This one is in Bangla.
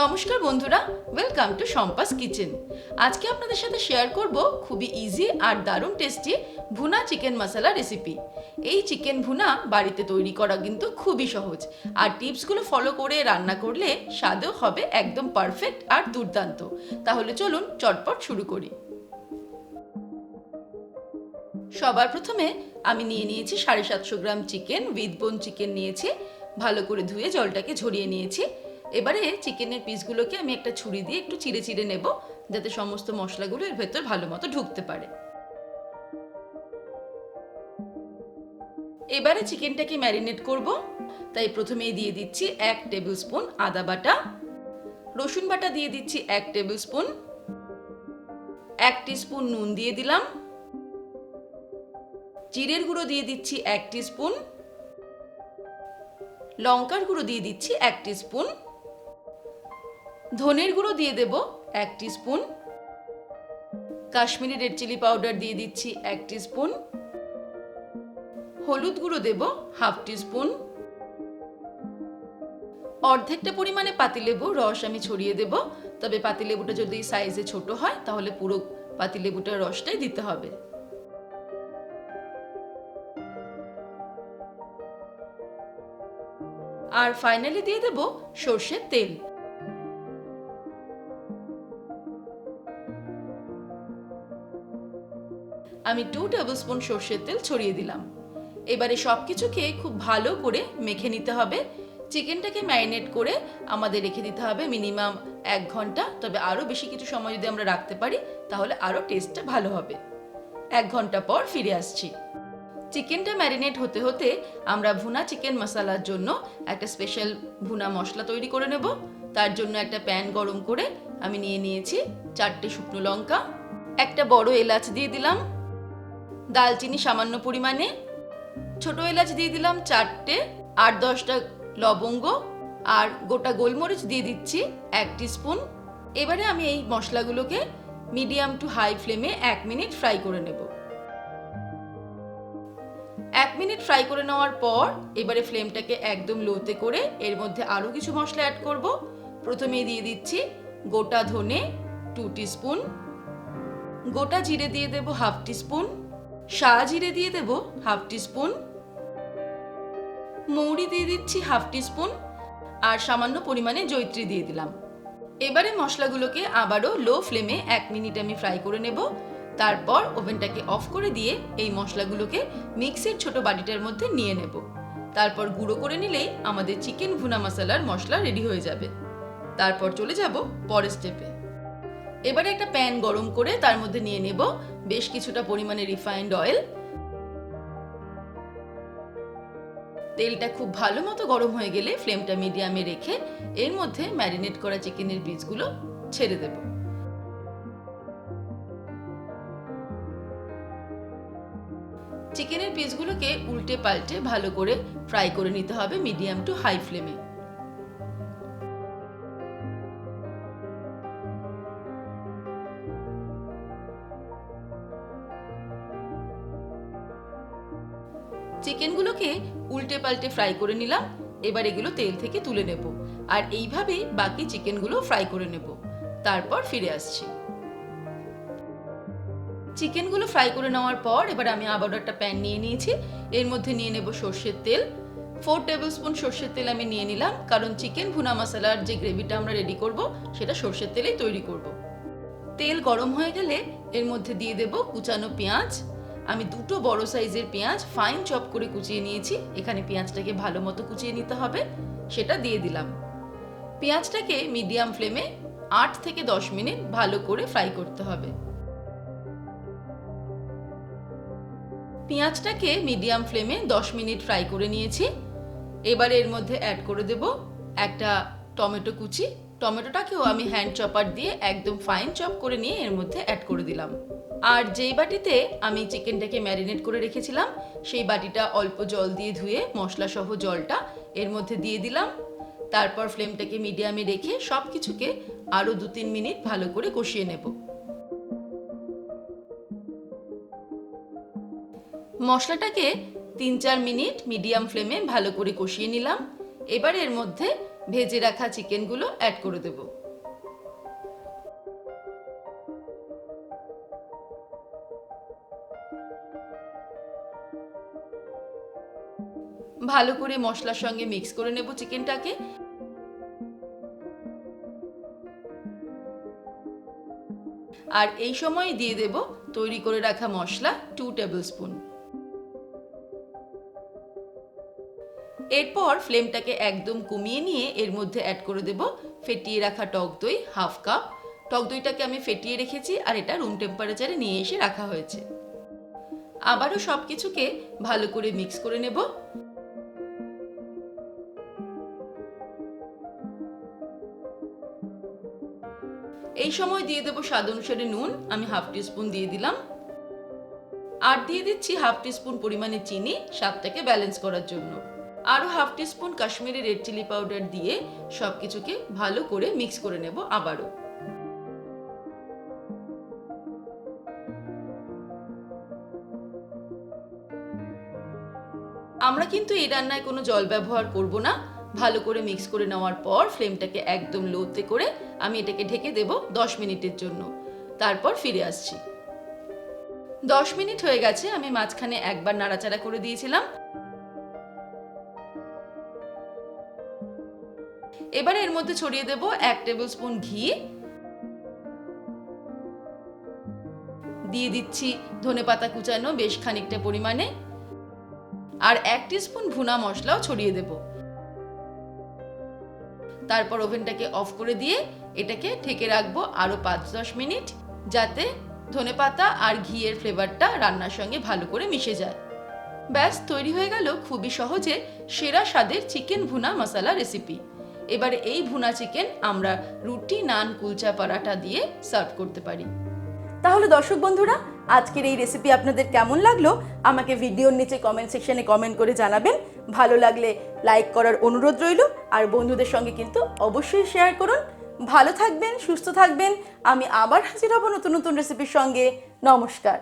নমস্কার বন্ধুরা ওয়েলকাম টু সম্পাস কিচেন আজকে আপনাদের সাথে শেয়ার করব খুবই ইজি আর দারুণ tasty bhuna chicken masala recipe এই চিকেন ভুনা বাড়িতে তৈরি করা কিন্তু খুবই সহজ। আর টিপসগুলো ফলো করে রান্না করলে স্বাদেও হবে একদম পারফেক্ট আর দুর্দান্ত। তাহলে চলুন চটপট শুরু করি। সবার প্রথমে আমি নিয়ে নিয়েছি সাড়ে সাতশো gram chicken with bone chicken নিয়েছি। ভালো করে ধুয়ে জলটাকে ঝরিয়ে নিয়েছি। এবারে চিকেনের পিসগুলোকে আমি একটা ছুরি দিয়ে একটু চিড়ে চিড়ে নেব, যাতে সমস্ত মশলাগুলো এর ভেতর ভালো মতো ঢুকতে পারে। এবারে চিকেনটাকে ম্যারিনেট করব। তাই প্রথমেই দিয়ে দিচ্ছি এক টেবিল স্পুন আদা বাটা। রসুন বাটা দিয়ে দিচ্ছি এক টেবিল স্পুন এক স্পুন নুন দিয়ে দিলাম। জিরের গুঁড়ো দিয়ে দিচ্ছি এক স্পুন লঙ্কার গুঁড়ো দিয়ে দিচ্ছি এক স্পুন ধনের গুঁড়ো দিয়ে দেব এক spoon Kashmiri red chilli powder দিয়ে দিচ্ছি এক স্পুন হলুদ গুঁড়ো দেব হাফ স্পুন অর্ধেকটা পরিমাণে পাতিলেবু রস আমি ছড়িয়ে দেব। তবে পাতিলেবুটা যদি সাইজে ছোট হয়, তাহলে পুরো পাতিলেবুটার রসটাই দিতে হবে। আর ফাইনালি দিয়ে দেব সর্ষের তেল। আমি টু টেবিল স্পুন সর্ষের তেল ছড়িয়ে দিলাম। এবারে সব কিছুকে খুব ভালো করে মেখে নিতে হবে। চিকেনটাকে ম্যারিনেট করে আমাদের রেখে দিতে হবে মিনিমাম এক ঘণ্টা। তবে আরও বেশি কিছু সময় যদি আমরা রাখতে পারি, তাহলে আরও টেস্টটা ভালো হবে। এক ঘণ্টা পর ফিরে আসছি। চিকেনটা ম্যারিনেট হতে হতে আমরা ভুনা চিকেন মশালার জন্য একটা স্পেশাল ভুনা মশলা তৈরি করে নেব। তার জন্য একটা প্যান গরম করে আমি নিয়ে নিয়েছি চারটে শুকনো লঙ্কা, একটা বড় এলাচ দিয়ে দিলাম। দালচিনি সামান্য পরিমাণে, ছোট এলাচ দিয়ে দিলাম চারটে আট দশটা লবঙ্গ, আর গোটা গোলমরিচ দিয়ে দিচ্ছি এক স্পুন এবারে আমি এই মশলাগুলোকে মিডিয়াম টু হাই ফ্লেমে এক মিনিট ফ্রাই করে নেব। এক মিনিট ফ্রাই করে নেওয়ার পর এবারে ফ্লেমটাকে একদম লোতে করে এর মধ্যে আরও কিছু মশলা অ্যাড করব। প্রথমেই দিয়ে দিচ্ছি গোটা ধনে টু স্পুন গোটা জিরে দিয়ে দেব হাফ স্পুন শাহ জিরে দিয়ে দেব হাফ স্পুন মৌরি দিয়ে দিচ্ছি হাফ স্পুন আর সামান্য পরিমাণে জৈত্রী দিয়ে দিলাম। এবারে মশলাগুলোকে আবারও লো ফ্লেমে এক মিনিট আমি ফ্রাই করে নেব। তারপর ওভেনটাকে অফ করে দিয়ে এই মশলাগুলোকে মিক্সির ছোট বাটিটার মধ্যে নিয়ে নেব। তারপর গুঁড়ো করে নিলেই আমাদের চিকেন ভুনা মশলার মশলা রেডি হয়ে যাবে। তারপর চলে যাব পরের স্টেপে এবারে একটা প্যান গরম করে তার মধ্যে নিয়ে নেব বেশ কিছুটা পরিমাণে রিফাইন্ড অয়েল তেলটা খুব ভালো মতো গরম হয়ে গেলে ফ্লেমটা মিডিয়ামে রেখে এর মধ্যে ম্যারিনেট করা চিকেনের বীজগুলো ছেড়ে দেবো। চিকেনের পিসগুলোকে উল্টে পাল্টে ভালো করে ফ্রাই করে নিতে হবে মিডিয়াম টু হাই ফ্লেমে চিকেনগুলোকে উল্টে পাল্টে ফ্রাই করে নিলাম। এবার এগুলো তেল থেকে তুলে নেব। আর এইভাবেই বাকি চিকেনগুলো ফ্রাই করে নেব। তারপর ফিরে আসছি। চিকেনগুলো ফ্রাই করে নেওয়ার পর এবার আমি আবারও একটা প্যান নিয়ে নিয়েছি। এর মধ্যে নিয়ে নেব সর্ষের তেল। ফোর টেবিল স্পুন সর্ষের তেল আমি নিয়ে নিলাম। কারণ চিকেন ভুনা মশলার যে গ্রেভিটা আমরা রেডি করব, সেটা সর্ষের তেলেই তৈরি করব। তেল গরম হয়ে গেলে এর মধ্যে দিয়ে দেব কুচানো পেঁয়াজ আমি দুটো বড় সাইজের পেঁয়াজ ফাইন চপ করে কুচিয়ে নিয়েছি। এখানে পেঁয়াজটাকে ভালো মতো কুচিয়ে নিতে হবে। সেটা দিয়ে দিলাম। পেঁয়াজটাকে মিডিয়াম ফ্লেমে আট থেকে দশ মিনিট ভালো করে ফ্রাই করতে হবে। পেঁয়াজটাকে মিডিয়াম ফ্লেমে দশ মিনিট ফ্রাই করে নিয়েছি। এবার এর মধ্যে অ্যাড করে দেব একটা টমেটো কুচি। টমেটোটাকেও আমি হ্যান্ড চপার দিয়ে একদম ফাইন চপ করে নিয়ে এর মধ্যে অ্যাড করে দিলাম। আর যেই বাটিতে আমি চিকেনটাকে ম্যারিনেট করে রেখেছিলাম, সেই বাটিটা অল্প জল দিয়ে ধুয়ে মশলা সহ জলটা এর মধ্যে দিয়ে দিলাম। তারপর ফ্লেমটাকে মিডিয়ামে রেখে সব কিছুকে আরও দু তিন মিনিট ভালো করে কষিয়ে নেব। মশলাটাকে তিন চার মিনিট মিডিয়াম ফ্লেমে ভালো করে কষিয়ে নিলাম। এবার এর মধ্যে ভেজে রাখা চিকেনগুলো অ্যাড করে দেব। ভালো করে মশলার সঙ্গে মিক্স করে নেব চিকেনটাকে আর এই সময় দিয়ে দেব তৈরি করে রাখা মশলা টু টেবিল স্পুন এরপর ফ্লেমটাকে একদম কমিয়ে নিয়ে এর মধ্যে অ্যাড করে দেব ফেটিয়ে রাখা টক দই হাফ কাপ টক দইটাকে আমি ফেটিয়ে রেখেছি আর এটা রুম টেম্পারেচারে নিয়ে এসে রাখা হয়েছে। আবারও সব কিছুকে ভালো করে মিক্স করে নেব। এই সময় দিয়ে দেবো স্বাদ অনুসারে নুন, আমি হাফ টিস্পুন দিয়ে দিলাম। আর দিয়ে দিচ্ছি হাফ টিস্পুন পরিমাণে চিনি, স্বাদটাকে ব্যালেন্স করার জন্য। আরও half teaspoon Kashmiri red chilli powder দিয়ে সব কিছুকে ভালো করে মিক্স করে নেব আবারও। আমরা কিন্তু এই রান্নায় কোনো জল ব্যবহার করব না। ভালো করে মিক্স করে নেওয়ার পর ফ্লেমটাকে একদম লোতে করে আমি এটাকে ঢেকে দেব দশ মিনিটের জন্য। তারপর ফিরে আসছি। দশ মিনিট হয়ে গেছে, আমি মাঝখানে একবার নাড়াচাড়া করে দিয়েছিলাম। এবার এর মধ্যে ছড়িয়ে দেব এক টেবিল স্পুন ঘি। দিয়ে দিচ্ছি ধনে পাতা কুচানো বেশ খানিকটা পরিমাণে। আর এক স্পুন ভুনা মশলাও ছড়িয়ে দেব। তারপর ওভেনটাকে অফ করে দিয়ে এটাকে ঢেকে রাখব আরও পাঁচ দশ মিনিট, যাতে ধনে পাতা আর ঘিয়ের ফ্লেভারটা রান্নার সঙ্গে ভালো করে মিশে যায়। ব্যাস, তৈরি হয়ে গেল খুবই সহজে সেরা স্বাদের চিকেন ভুনা মশলা রেসিপি। এবারে এই ভুনা চিকেন আমরা রুটি, নান, কুলচা পরাটা দিয়ে সার্ভ করতে পারি। তাহলে দর্শক বন্ধুরা আজকের এই রেসিপি আপনাদের কেমন লাগল? আমাকে ভিডিওর নিচে কমেন্ট সেকশানে কমেন্ট করে জানাবেন। ভালো লাগলে লাইক করার অনুরোধ রইল। আর বন্ধুদের সঙ্গে কিন্তু অবশ্যই শেয়ার করুন। ভালো থাকবেন, সুস্থ থাকবেন। আমি আবার হাজির হব নতুন নতুন রেসিপির সঙ্গে। নমস্কার।